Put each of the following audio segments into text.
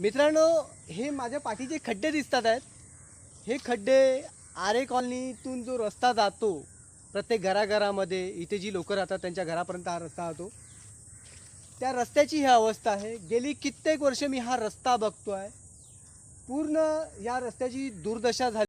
मित्रांनो हे माझ्या पाठीचे खड्डे दिसतात आहेत. हे खड्डे आरे कॉलनीतून जो रस्ता जातो प्रत्येक घराघरामध्ये इथे जी लोकं राहतात त्यांच्या घरापर्यंत हा रस्ता जातो. त्या रस्त्याची ही अवस्था आहे. गेली कित्येक वर्ष मी हा रस्ता बघतो आहे पूर्ण या रस्त्याची दुर्दशा झाली.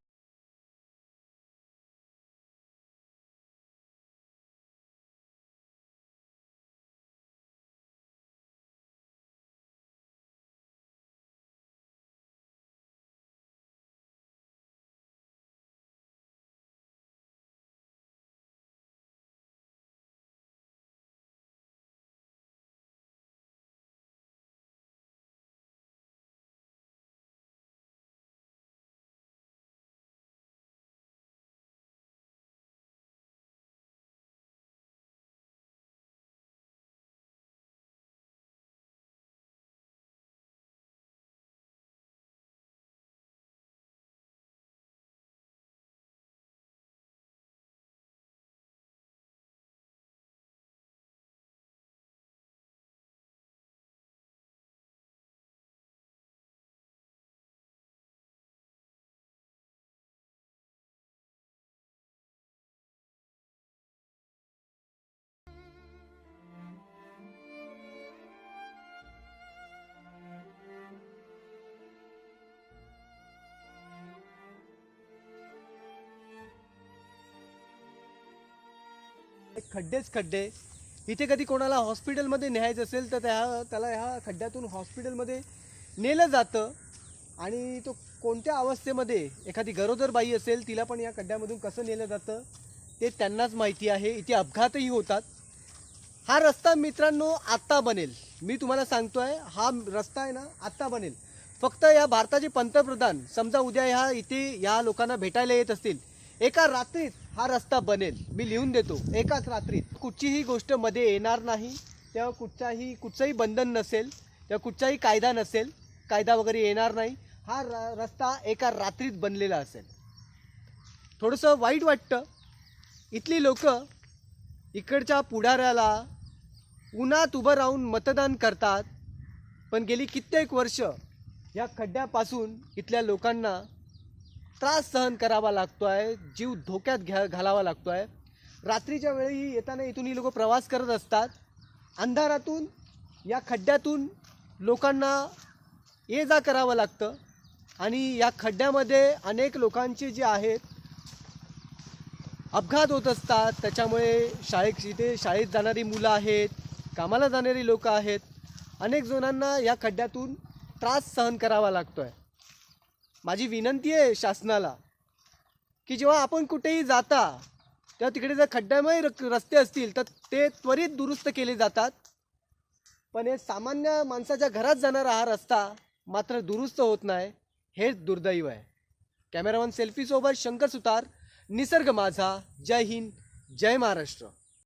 खड्डेच खड्डे. इथे कधी कोणाला हॉस्पिटलमध्ये न्यायचं असेल तर त्या त्याला ह्या खड्ड्यातून हॉस्पिटलमध्ये नेलं जातं. आणि तो कोणत्या अवस्थेमध्ये एखादी गरोदर बाई असेल तिला पण या खड्ड्यामधून कसं नेलं जातं ते त्यांनाच माहिती आहे. इथे अपघातही होतात. हा रस्ता मित्रांनो आत्ता बनेल. मी तुम्हाला सांगतो आहे हा रस्ता आहे ना आत्ता बनेल. फक्त या भारताचे पंतप्रधान समजा उद्या ह्या इथे या लोकांना भेटायला येत असतील एका रात्रीत हा रस्ता बनेल. मी लिहून देतो. एकाच रात्रीत कुठचीही गोष्टमध्ये येणार नाही. तेव्हा कुठचाही कुठचंही बंधन नसेल तेव्हा कुठचाही कायदा नसेल कायदा वगैरे येणार नाही. हा र रस्ता एका रात्रीत बनलेला असेल. थोडंसं वाईट वाटतं. इथली लोक इकडच्या पुढाऱ्याला उन्हात उभं राहून मतदान करतात. पण गेली कित्येक वर्ष या खड्ड्यापासून इथल्या लोकांना त्रास सहन करावा लागतो आहे जीव धोक्यात घ्या घालावा लागतो आहे रात्रीच्या वेळी येताना इथून ही लोक प्रवास करत असतात. अंधारातून या खड्ड्यातून लोकांना ये जा करावं लागतं. आणि या खड्ड्यामध्ये अनेक लोकांचे जे आहेत अपघात होत असतात. त्याच्यामुळे शाळेत इथे शाळेत जाणारी मुलं आहेत कामाला जाणारी लोक आहेत. अनेक जणांना या खड्ड्यातून त्रास सहन करावा लागतो आहे माझी विनंती आहे शासनाला की जेव्हा आपण कुठेही जाता तेव्हा तिकडे जर खड्ड्यामय रस्ते असतील तर ते त्वरित दुरुस्त केले जातात. पण हे सामान्य माणसाच्या घरात जाणारा हा रस्ता मात्र दुरुस्त होत नाही हेच दुर्दैव आहे. कॅमेरामन सेल्फीसोबत शंकर सुतार निसर्ग माझा जय हिंद जय महाराष्ट्र.